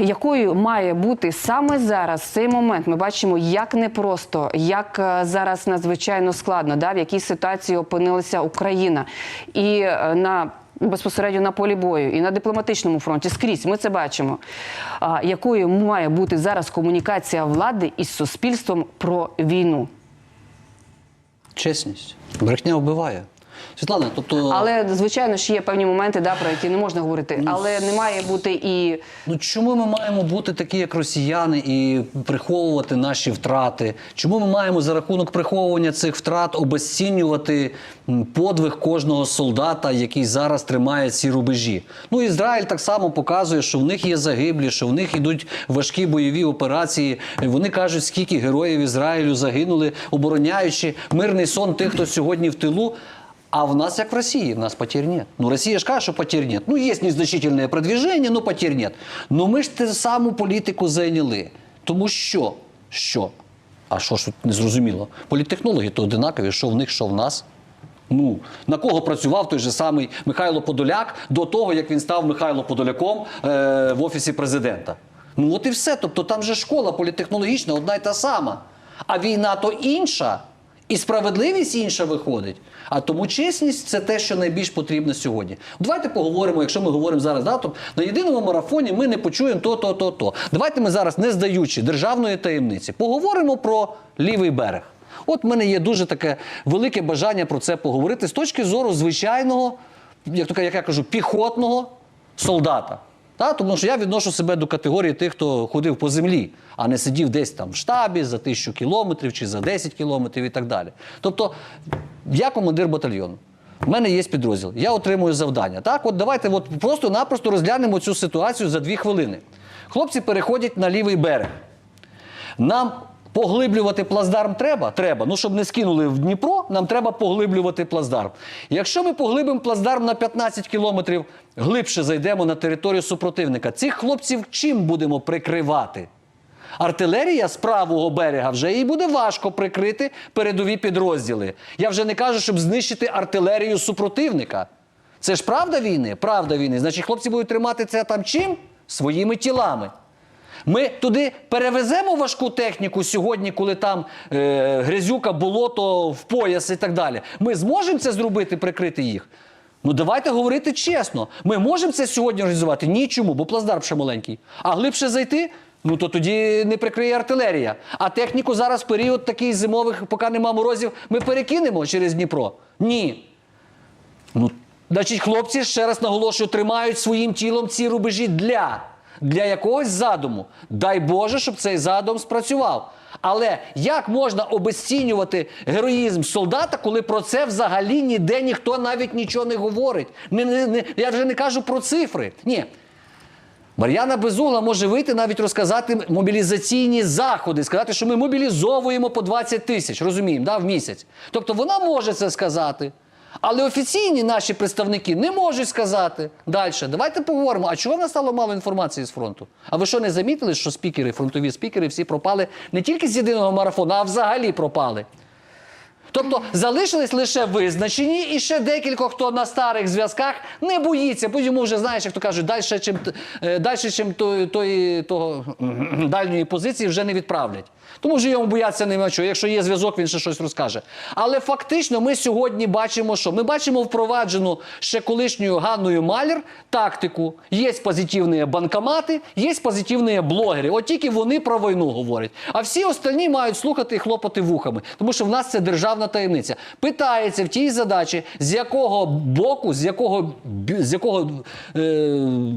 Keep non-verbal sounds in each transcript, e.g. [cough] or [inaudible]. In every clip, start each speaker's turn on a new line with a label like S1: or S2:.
S1: Якою має бути саме зараз цей момент? Ми бачимо, як непросто, як е, зараз надзвичайно складно, да, в якій ситуації опинилася Україна, і е, на безпосередньо на полі бою, і на дипломатичному фронті скрізь ми це бачимо. А, якою має бути зараз комунікація влади із суспільством про війну?
S2: Чесність. Брехня вбиває. Світлана, тобто.
S1: Але звичайно ж є певні моменти, да, про які не можна говорити, але не має бути і
S2: Ну чому ми маємо бути такі, як росіяни, і приховувати наші втрати? Чому ми маємо за рахунок приховування цих втрат обезцінювати м, подвиг кожного солдата, який зараз тримає ці рубежі? Ну Ізраїль так само показує, що в них є загиблі, що в них йдуть важкі бойові операції. Вони кажуть, скільки героїв Ізраїлю загинули, обороняючи мирний сон тих, хто сьогодні в тилу. А в нас, як в России, в нас потерь нет. Ну, Россия же каже, що потерь нет. Ну, є незначительне продвиження, ну потерь нет. Ну ми ж те саму політику зайняли. Тому що? Що? А що ж тут не зрозуміло? Політтехнологи то одинакові, що в них, що в нас. Ну, на кого працював той же самий Михайло Подоляк до того, як він став Михайло Подоляком е, в офісі президента. Ну от і все. Тобто там же школа політехнологічна одна й та сама. А війна то інша, і справедливість інша виходить. А тому чесність це те, що найбільш потрібно сьогодні. Давайте поговоримо, якщо ми говоримо зараз, да, то на єдиному марафоні ми не почуємо то, то, то, то. Давайте ми зараз, не здаючи державної таємниці, поговоримо про лівий берег. От в мене є дуже таке велике бажання про це поговорити з точки зору звичайного, як, то, я кажу, піхотного солдата. Та? Тому що я відношу себе до категорії тих, хто ходив по землі, а не сидів десь там в штабі за тисячу кілометрів чи за 10 кілометрів і так далі. Тобто, я командир батальйону. У мене є підрозділ, я отримую завдання. Так, от давайте от просто-напросто розглянемо цю ситуацію за дві хвилини. Хлопці переходять на лівий берег. Нам поглиблювати плацдарм треба? Треба. Ну, щоб не скинули в Дніпро, нам треба поглиблювати плацдарм. Якщо ми поглибимо плацдарм на 15 кілометрів, глибше зайдемо на територію супротивника, цих хлопців чим будемо прикривати? Артилерія з правого берега вже їй буде важко прикрити передові підрозділи. Я вже не кажу, щоб знищити артилерію супротивника. Це ж правда війни? Правда війни. Значить, хлопці будуть тримати це там чим? Своїми тілами. Ми туди перевеземо важку техніку сьогодні, коли там е, грязюка, болото в пояс і так далі. Ми зможемо це зробити, прикрити їх? Ну давайте говорити чесно. Ми можемо це сьогодні організувати? Нічому, бо плацдарм ще маленький. А глибше зайти? Ну то тоді не прикриє артилерія. А техніку зараз в період такий зимових, поки нема морозів, ми перекинемо через Дніпро? Ні. Ну, значить, хлопці, ще раз наголошую, тримають своїм тілом ці рубежі для, для якогось задуму. Дай Боже, щоб цей задум спрацював. Але як можна обесцінювати героїзм солдата, коли про це взагалі ніде ніхто навіть нічого не говорить? Не, не, не, я вже не кажу про цифри. Ні. Мар'яна Безугла може вийти навіть розказати мобілізаційні заходи, сказати, що ми мобілізовуємо по 20 тисяч, розуміємо, да, в місяць. Тобто вона може це сказати. Але офіційні наші представники не можуть сказати. Далі, давайте поговоримо. А чого в нас стало мало інформації з фронту? А ви що не замітили, що спікери, фронтові спікери всі пропали не тільки з єдиного марафону, а взагалі пропали? Тобто залишились лише визначені, і ще декілька, хто на старих зв'язках не боїться, бо вже знаєш, як то кажуть, далі, чим, е, далі, чим той, той, того дальньої позиції вже не відправлять. Тому що йому бояться нема чого. Якщо є зв'язок, він ще щось розкаже. Але фактично ми сьогодні бачимо, що ми бачимо впроваджену ще колишньою Ганною Малер тактику. Є позитивні банкомати, є позитивні блогери. От тільки вони про війну говорять. А всі остальні мають слухати і хлопати вухами, тому що в нас це державна таємниця. Питається в тій задачі, з якого боку, з якого з якого е,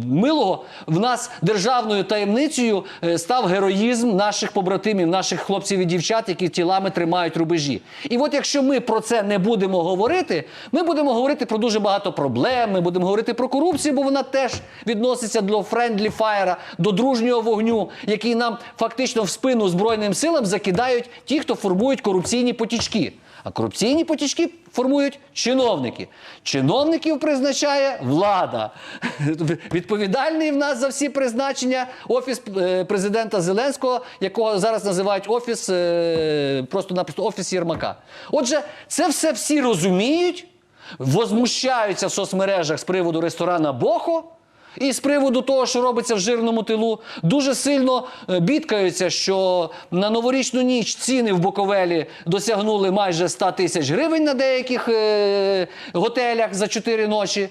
S2: милого в нас державною таємницею е, став героїзм наших побратимів, наших хлопців і дівчат, які тілами тримають рубежі. І от якщо ми про це не будемо говорити, ми будемо говорити про дуже багато проблем. Ми будемо говорити про корупцію, бо вона теж відноситься до френдлі фаєра, до дружнього вогню, який нам фактично в спину збройним силам закидають ті, хто формують корупційні потічки. А корупційні потічки формують чиновники. Чиновників призначає влада. Відповідальний в нас за всі призначення офіс е, президента Зеленського, якого зараз називають офіс е, просто-напросто офіс Єрмака. Отже, це все всі розуміють, возмущаються в соцмережах з приводу ресторана Бохо. І з приводу того, що робиться в жирному тилу, дуже сильно е, бідкаються, що на новорічну ніч ціни в Буковелі досягнули майже 100 тисяч гривень на деяких е, готелях за 4 ночі.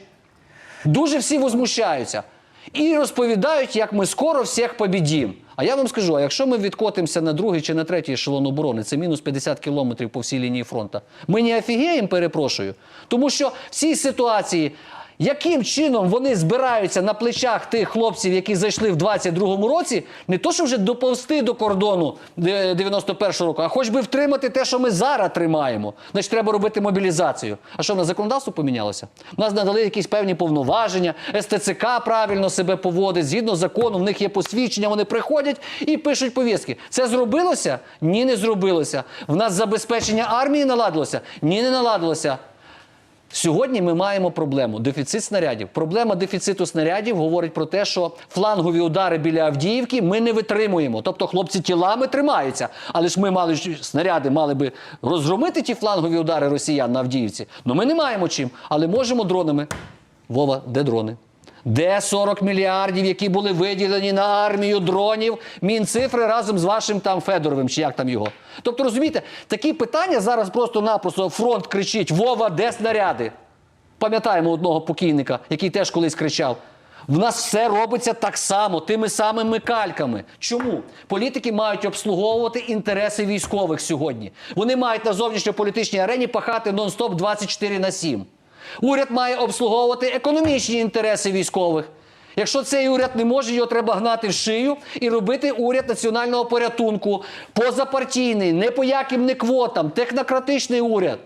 S2: Дуже всі возмущаються. І розповідають, як ми скоро всіх побідім. А я вам скажу: а якщо ми відкотимося на другий чи на третій ешелон оборони, це мінус 50 кілометрів по всій лінії фронту, ми не офігіємо, перепрошую. Тому що в цій ситуації, яким чином вони збираються на плечах тих хлопців, які зайшли в 22-му році, не то, що вже доповзти до кордону е, 91-го року, а хоч би втримати те, що ми зараз тримаємо. Значить, треба робити мобілізацію. А що в нас законодавство помінялося? У нас надали якісь певні повноваження, СТЦК правильно себе поводить, згідно закону, в них є посвідчення, вони приходять і пишуть повістки. Це зробилося? Ні, не зробилося. В нас забезпечення армії наладилося? Ні, не наладилося. Сьогодні ми маємо проблему дефіцит снарядів. Проблема дефіциту снарядів говорить про те, що флангові удари біля Авдіївки ми не витримуємо. Тобто хлопці тілами тримаються, але ж ми мали снаряди, мали би розгромити ті флангові удари росіян на Авдіївці. Ну ми не маємо чим, але можемо дронами. Вова, де дрони? Де 40 мільярдів, які були виділені на армію дронів, мінцифри разом з вашим там Федоровим, чи як там його? Тобто, розумієте, такі питання зараз просто-напросто фронт кричить: Вова, де снаряди? Пам'ятаємо одного покійника, який теж колись кричав. В нас все робиться так само, тими самими кальками. Чому? Політики мають обслуговувати інтереси військових сьогодні. Вони мають на зовнішньополітичній арені пахати нон-стоп 24 на 7. Уряд має обслуговувати економічні інтереси військових. Якщо цей уряд не може, його треба гнати в шию і робити уряд національного порятунку, позапартійний, не по яким не квотам, технократичний уряд.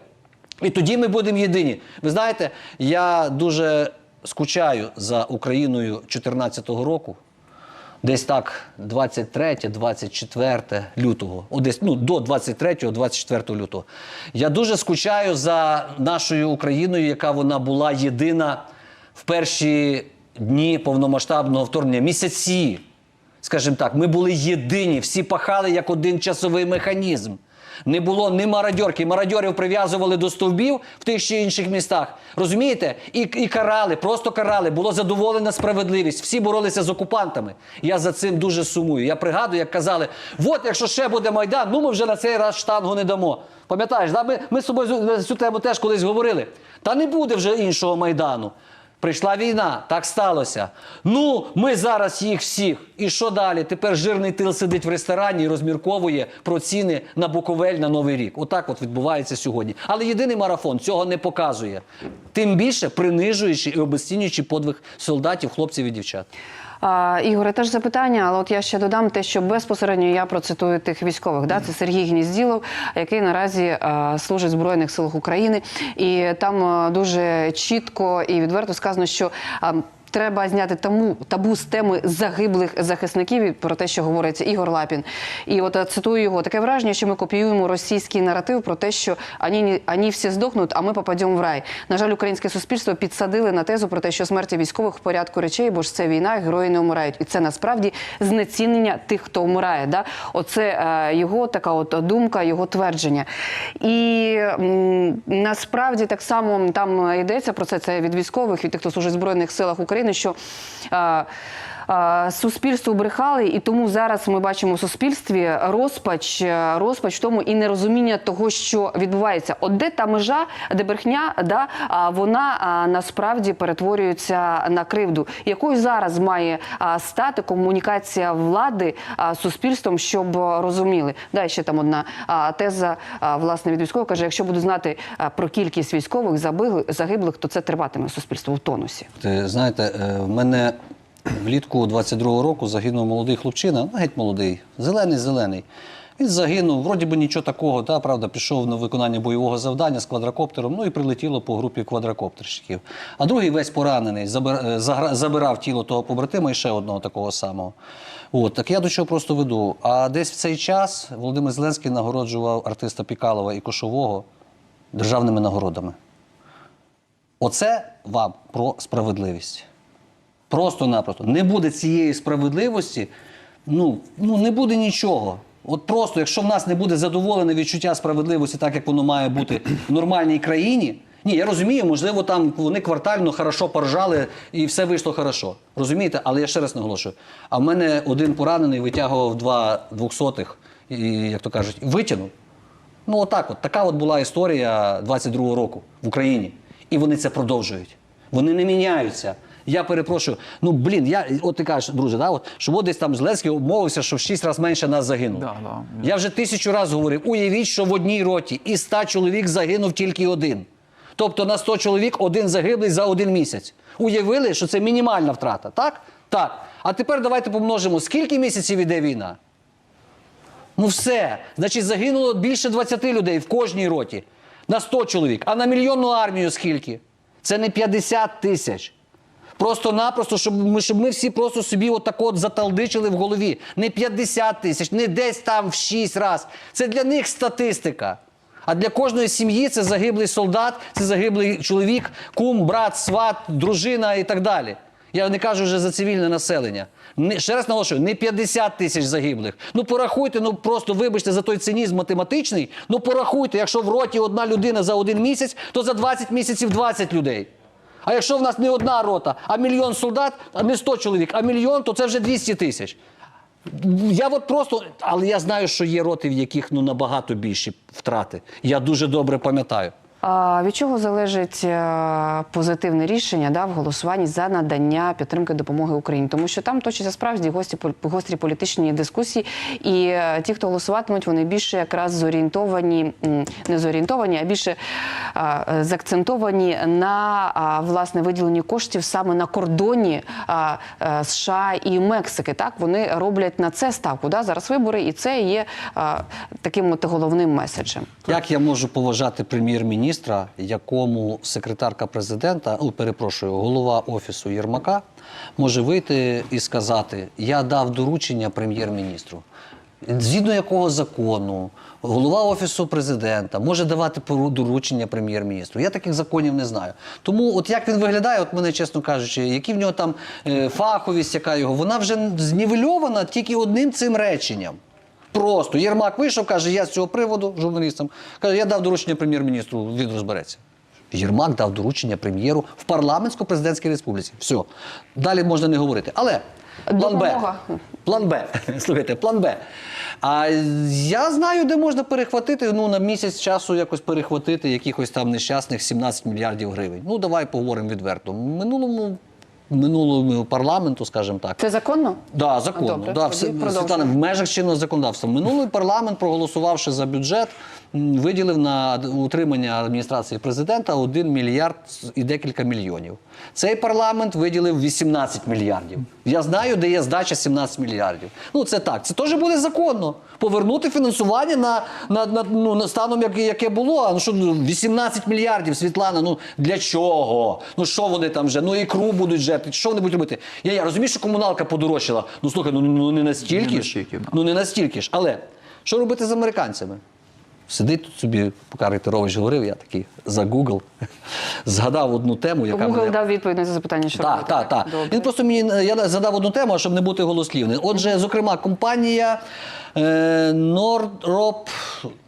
S2: І тоді ми будемо єдині. Ви знаєте, я дуже скучаю за Україною 2014 року. Десь так, 23-24 лютого, О, десь, ну, до 23-24 лютого. Я дуже скучаю за нашою Україною, яка вона була єдина в перші дні повномасштабного вторгнення, місяці. Скажімо так, ми були єдині, всі пахали як один часовий механізм. Не було ні мародьорки. Мародьорів прив'язували до стовбів в тих чи інших містах. Розумієте? І, і карали, просто карали. Було задоволена справедливість. Всі боролися з окупантами. Я за цим дуже сумую. Я пригадую, як казали: от якщо ще буде Майдан, ну ми вже на цей раз штангу не дамо. Пам'ятаєш, да? ми, ми з собою цю- тему теж колись говорили. Та не буде вже іншого Майдану. Прийшла війна, так сталося. Ну, ми зараз їх всіх. І що далі? Тепер жирний тил сидить в ресторані і розмірковує про ціни на Буковель на Новий рік. Отак от відбувається сьогодні. Але єдиний марафон цього не показує. Тим більше принижуючи і обесцінюючи подвиг солдатів, хлопців і дівчат.
S1: Ігоре, теж запитання, але от я ще додам те, що безпосередньо я процитую тих військових. Да? Це Сергій Гнізділов, який наразі служить в Збройних силах України. І там дуже чітко і відверто сказано, що. Треба зняти табу, табу з теми загиблих захисників і про те, що говорить Ігор Лапін. І от е, цитую його таке враження, що ми копіюємо російський наратив про те, що ані, ані всі здохнуть, а ми попадемо в рай. На жаль, українське суспільство підсадили на тезу про те, що смерті військових в порядку речей, бо ж це війна, герої не вмирають. І це насправді знецінення тих, хто вмирає. Да? Оце е, його така от думка, його твердження. І м, насправді так само там йдеться про це. Це від військових, від тих, хто служить в збройних силах України, що. Е, е, Суспільство брехали, і тому зараз ми бачимо в суспільстві розпач, е, розпач в тому і нерозуміння того, що відбувається. От де та межа, де брехня, да, вона насправді перетворюється на кривду. Якою зараз має стати комунікація влади з суспільством, щоб розуміли? Да, ще там одна теза власне від військового каже: якщо буду знати про кількість військових загиблих, то це триватиме суспільство в тонусі.
S2: Ти знаєте, е, в мене влітку 22-го року загинув молодий хлопчина, ну, геть молодий, зелений, зелений. Він загинув, вроді би нічого такого, та, правда, пішов на виконання бойового завдання з квадрокоптером, ну і прилетіло по групі квадрокоптерщиків. А другий весь поранений, е, забирав тіло того побратима і ще одного такого самого. От, так я до чого просто веду. А десь в цей час Володимир Зеленський нагороджував артиста Пікалова і Кошового державними нагородами. Оце вам про справедливість. Просто-напросто. Не буде цієї справедливості, ну, ну не буде нічого. От просто, якщо в нас не буде задоволене відчуття справедливості, так як воно має бути в нормальній країні, Ні, я розумію, можливо, там вони квартально хорошо поржали і все вийшло хорошо. Розумієте? Але я ще раз наголошую. А в мене один поранений витягував два двохсотих, і, як то кажуть, витягнув. Ну, отак, от така от була історія 22-го року в Україні. І вони це продовжують. Вони не міняються. Я перепрошую. Ну блін, я от ти кажеш, друже, да, от, що от десь там Зеленський обмовився, що в шість разів менше нас загинуло.
S3: Да, да.
S2: Я вже тисячу разів говорив: уявіть, що в одній роті із 100 чоловік загинув тільки один. Тобто на 100 чоловік один загиблий за один місяць. Уявили, що це мінімальна втрата, так? Так. А тепер давайте помножимо, скільки місяців іде війна? Ну все. Значить, загинуло більше 20 людей в кожній роті. На 100 чоловік. А на мільйонну армію скільки? Це не 50 тисяч. Просто-напросто, щоб ми, щоб ми всі просто собі отак от заталдичили в голові. Не 50 тисяч, не десь там в 6 раз. Це для них статистика. А для кожної сім'ї це загиблий солдат, це загиблий чоловік, кум, брат, сват, дружина і так далі. Я не кажу вже за цивільне населення. Не, ще раз наголошую, не 50 тисяч загиблих. Ну порахуйте, ну просто вибачте за той цинізм математичний. Ну порахуйте, якщо в роті одна людина за один місяць, то за 20 місяців 20 людей. А якщо в нас не одна рота, а мільйон солдат, а не 100 чоловік, а мільйон, то це вже 200 тисяч. Я от просто, але я знаю, що є роти, в яких ну набагато більші втрати. Я дуже добре пам'ятаю.
S1: Від чого залежить е, позитивне рішення да, в голосуванні за надання підтримки допомоги Україні? Тому що там точаться справді гості гострі політичні дискусії, і е, ті, хто голосуватимуть, вони більше якраз зорієнтовані, не зорієнтовані, а більше а, заакцентовані на власне виділенні коштів саме на кордоні е, США і Мексики. Так вони роблять на це ставку. Да? Зараз вибори, і це є таким от головним меседжем.
S2: Як я можу поважати прем'єр-міністра, якому секретарка президента, ну перепрошую, голова офісу Єрмака, може вийти і сказати: Я дав доручення прем'єр-міністру. Згідно якого закону голова офісу президента може давати доручення прем'єр-міністру? Я таких законів не знаю. Тому, от як він виглядає, от мене чесно кажучи, які в нього там е, фаховість, яка його, вона вже знівельована тільки одним цим реченням. Просто Єрмак вийшов, каже, я з цього приводу журналістам. Каже, я дав доручення прем'єр-міністру, він розбереться. Єрмак дав доручення прем'єру в парламентсько-президентській республіці. Все. Далі можна не говорити. Але план Б. План Б. [laughs] Слухайте, план Б. А я знаю, де можна перехватити, ну, на місяць часу якось перехватити якихось там нещасних 17 мільярдів гривень. Ну, давай поговоримо відверто. Минулому, минулому парламенту, скажімо так,
S1: Це законно?
S2: Да, законно.
S1: Добре,
S2: да, все. Світлана, в межах чинного законодавства. Минулий парламент, проголосувавши за бюджет, виділив на утримання адміністрації президента 1 мільярд і декілька мільйонів. Цей парламент виділив 18 мільярдів. Я знаю, де є здача 17 мільярдів. Ну це так. Це теж буде законно. Повернути фінансування на, на, на, ну, на станом, яке, яке було. А ну що ну, 18 мільярдів, Світлана. Ну для чого? Ну що вони там вже? Ну ікру будуть жерти. Що вони будуть робити? Я, я розумію, що комуналка подорожчала. Ну слухай, ну, ну не настільки
S3: Не
S2: ж. Ну не настільки ж. Але що робити з американцями? Сидить тут собі, поки Рейтерович говорив, я такий за Google, [laughs] згадав одну тему, яка
S1: Google
S2: мене...
S1: дав відповідь на це запитання, що
S2: Так,
S1: робити.
S2: так, так. Він просто мені я задав одну тему, щоб не бути голослівним. Отже, зокрема, компанія е, Northrop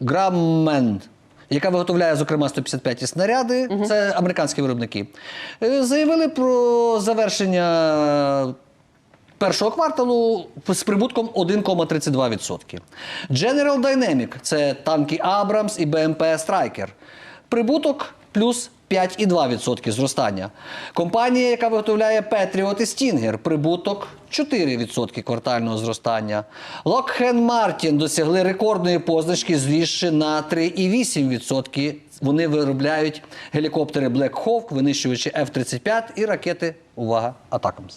S2: Grumman, яка виготовляє, зокрема, 155 снаряди, це американські виробники, е, заявили про завершення. Першого кварталу з прибутком 1,32%. General Dynamic – це танки Abrams і БМП Striker. Прибуток плюс 5,2% зростання. Компанія, яка виготовляє Patriot і Stinger, прибуток 4% квартального зростання. Lockheed Martin досягли рекордної позначки, зрісши на 3,8%. Вони виробляють гелікоптери Black Hawk, винищувачі F-35 і ракети, увага, Атакамс.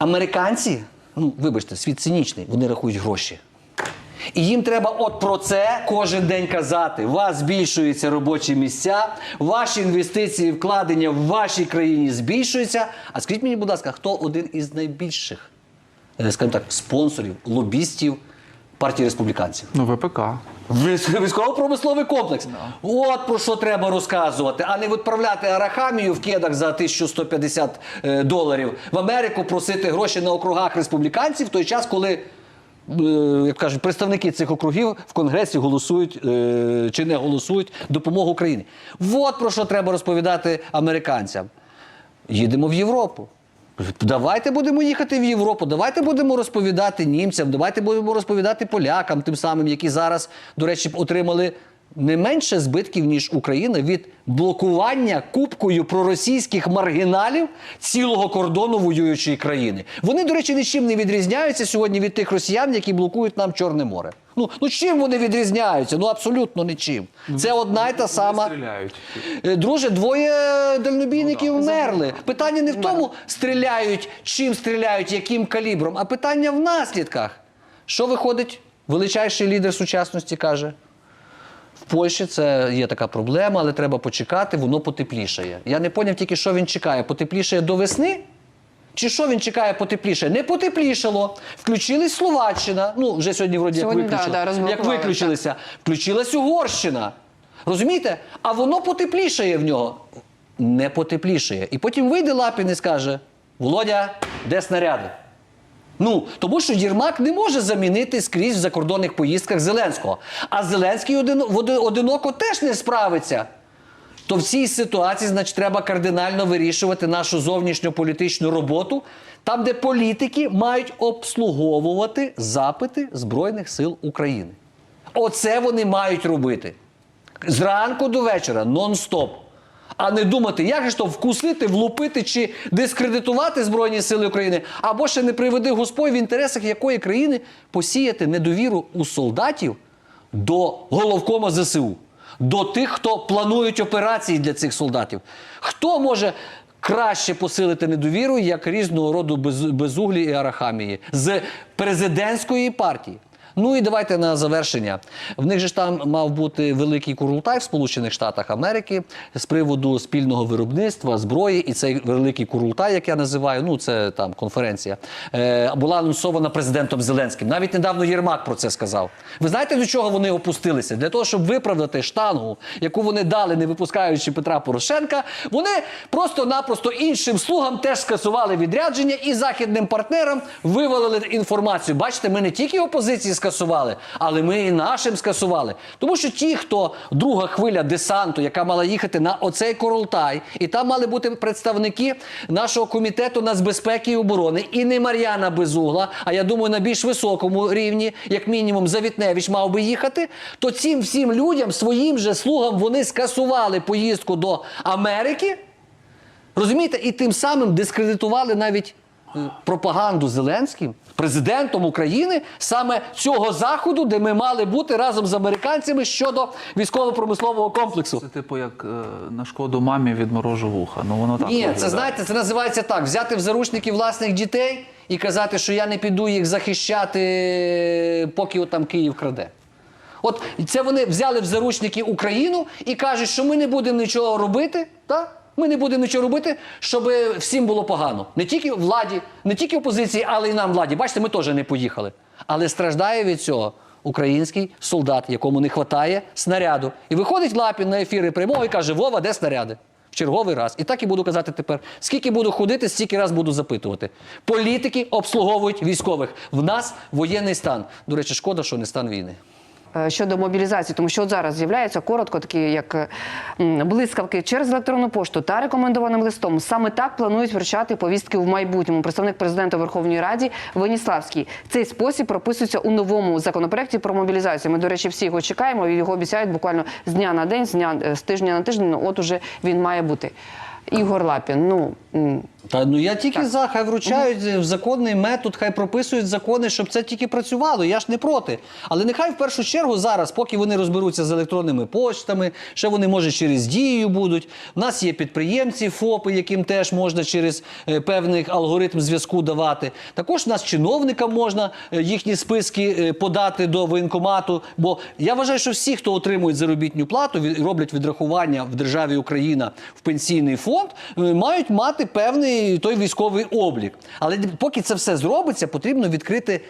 S2: Американці, ну вибачте, світ цинічний, вони рахують гроші. І їм треба от про це кожен день казати. У вас збільшуються робочі місця, ваші інвестиції, вкладення в вашій країні збільшуються. А скажіть мені, будь ласка, хто один із найбільших, е, скажімо так, спонсорів, лобістів партії республіканців?
S3: Ну, ВПК.
S2: Військ- Військово-промисловий комплекс. От про що треба розказувати, а не відправляти арахамію в кедах за 1150 е, доларів в Америку, просити гроші на округах республіканців в той час, коли е, як кажуть, представники цих округів в Конгресі голосують е, чи не голосують допомогу Україні. От про що треба розповідати американцям. Їдемо в Європу. Давайте будемо їхати в Європу, давайте будемо розповідати німцям, давайте будемо розповідати полякам, тим самим, які зараз, до речі, отримали не менше збитків, ніж Україна від блокування купкою проросійських маргіналів цілого кордону воюючої країни. Вони, до речі, нічим не відрізняються сьогодні від тих росіян, які блокують нам Чорне море. Ну, ну чим вони відрізняються? Ну абсолютно нічим. Це одна й та сама.
S3: стріляють.
S2: Е, Друже, двоє дальнобійників вмерли. Питання не в тому, стріляють, чим стріляють, яким калібром, а питання в наслідках. Що виходить? Величайший лідер сучасності каже. В Польщі це є така проблема, але треба почекати, воно потеплішає. Я не поняв тільки, що він чекає. Потеплішає до весни? Чи що він чекає потепліше? Не потеплішало. Включилась Словаччина. Ну, вже сьогодні вроді
S1: Сьогодні,
S2: як
S1: да,
S2: виключили.
S1: да, розблокували,
S2: як виключилися. Включилась Угорщина. Розумієте? А воно потеплішає в нього. Не потеплішає. І потім вийде Лапін і скаже: Володя, де снаряди? Ну, тому що Єрмак не може замінити скрізь в закордонних поїздках Зеленського. А Зеленський один, одиноко теж не справиться. То в цій ситуації, значить, треба кардинально вирішувати нашу зовнішньополітичну роботу, там, де політики мають обслуговувати запити Збройних сил України. Оце вони мають робити. Зранку до вечора, нон-стоп. А не думати, як же то вкусити, влупити чи дискредитувати Збройні Сили України, або ще не приведи Господь в інтересах якої країни посіяти недовіру у солдатів до головкома ЗСУ, до тих, хто планують операції для цих солдатів. Хто може краще посилити недовіру, як різного роду без, безуглі і арахамії з президентської партії? Ну і давайте на завершення. В них же ж там мав бути великий курултай в Сполучених Штатах Америки з приводу спільного виробництва зброї. І цей великий курултай, як я називаю, ну це там конференція, е, була анонсована президентом Зеленським. Навіть недавно Єрмак про це сказав. Ви знаєте, до чого вони опустилися? Для того, щоб виправдати штангу, яку вони дали, не випускаючи Петра Порошенка, вони просто-напросто іншим слугам теж скасували відрядження і західним партнерам вивалили інформацію. Бачите, ми не тільки опозиції скасували, але ми і нашим скасували. Тому що ті, хто друга хвиля десанту, яка мала їхати на оцей королтай, і там мали бути представники нашого комітету нацбезпеки і оборони, і не Мар'яна Безугла, а я думаю, на більш високому рівні, як мінімум, Завітневич мав би їхати. То цим всім людям, своїм же слугам, вони скасували поїздку до Америки. Розумієте, і тим самим дискредитували навіть е, пропаганду Зеленським, президентом України, саме цього заходу, де ми мали бути разом з американцями щодо військово-промислового комплексу.
S3: Це типу як е, на шкоду мамі відморожу вуха. Ну воно так.
S2: Ні,
S3: виглядає.
S2: це знаєте, це називається так: взяти в заручники власних дітей і казати, що я не піду їх захищати, поки от там Київ краде. От це вони взяли в заручники Україну і кажуть, що ми не будемо нічого робити. Так? Ми не будемо нічого робити, щоб всім було погано. Не тільки владі, не тільки опозиції, але й нам владі. Бачите, ми теж не поїхали. Але страждає від цього український солдат, якому не вистачає снаряду. І виходить Лапін на ефіри прямого і каже: Вова, де снаряди? В черговий раз. І так і буду казати тепер. Скільки буду ходити, стільки раз буду запитувати. Політики обслуговують військових. В нас воєнний стан. До речі, шкода, що не стан війни.
S1: Е, щодо мобілізації, тому що от зараз з'являються коротко такі, як блискавки через електронну пошту та рекомендованим листом. Саме так планують вручати повістки в майбутньому. Представник президента у Верховній Раді Веніславський. Цей спосіб прописується у новому законопроекті про мобілізацію. Ми, до речі, всі його чекаємо. і Його обіцяють буквально з дня на день, з дня з тижня на тиждень. Ну, От уже він має бути. Ігор Лапін. Ну
S2: Та ну я тільки за, хай вручають в законний метод, хай прописують закони, щоб це тільки працювало. Я ж не проти. Але нехай в першу чергу зараз, поки вони розберуться з електронними почтами, ще вони може через дію будуть. У нас є підприємці, ФОПи, яким теж можна через е, певний алгоритм зв'язку давати. Також у нас чиновникам можна е, їхні списки е, подати до воєнкомату. Бо я вважаю, що всі, хто отримують заробітну плату, від- роблять відрахування в державі Україна в пенсійний фонд, е, мають мати певний той військовий облік. Але поки це все зробиться, потрібно відкрити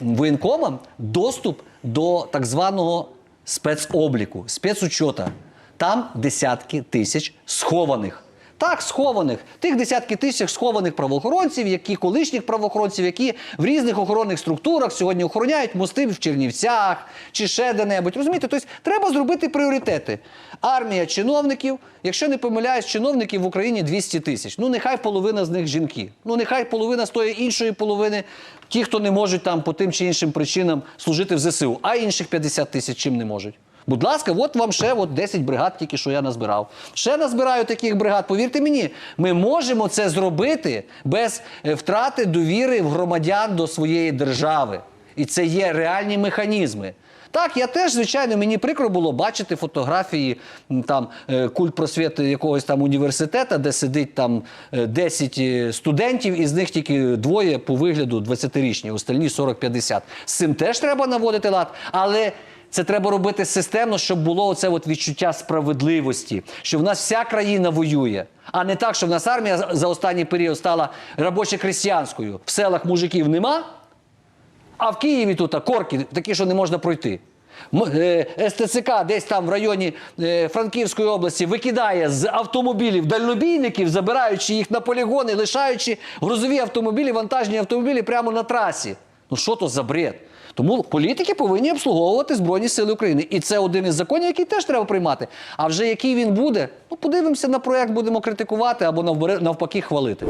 S2: воєнкомам доступ до так званого спецобліку, спецучота. Там десятки тисяч схованих. Так, схованих, тих десятки тисяч схованих правоохоронців, які колишніх правоохоронців, які в різних охоронних структурах сьогодні охороняють мости в Чернівцях чи ще де-небудь. Розумієте, тобто треба зробити пріоритети. Армія чиновників, якщо не помиляюсь, чиновників в Україні 200 тисяч. Ну нехай половина з них жінки. Ну нехай половина з тої іншої половини, ті, хто не можуть там по тим чи іншим причинам служити в ЗСУ, а інших 50 тисяч чим не можуть. Будь ласка, от вам ще от 10 бригад, тільки що я назбирав. Ще назбираю таких бригад. Повірте мені, ми можемо це зробити без е, втрати довіри в громадян до своєї держави. І це є реальні механізми. Так, я теж, звичайно, мені прикро було бачити фотографії там е, культ просвіти якогось там університету, де сидить там е, 10 е, студентів, із них тільки двоє по вигляду 20-річні, остальні 40-50. З цим теж треба наводити лад, але це треба робити системно, щоб було оце от відчуття справедливості, що в нас вся країна воює, а не так, що в нас армія за- останній період стала робоче-крестьянською. В селах мужиків нема, а в Києві тут корки такі, що не можна пройти. Е, СТЦК десь там в районі е, Франківської області викидає з автомобілів дальнобійників, забираючи їх на полігони, лишаючи грузові автомобілі, вантажні автомобілі прямо на трасі. Ну що то за бред? Тому політики повинні обслуговувати Збройні Сили України. І це один із законів, який теж треба приймати. А вже який він буде, ну подивимося на проект, будемо критикувати або навпаки хвалити.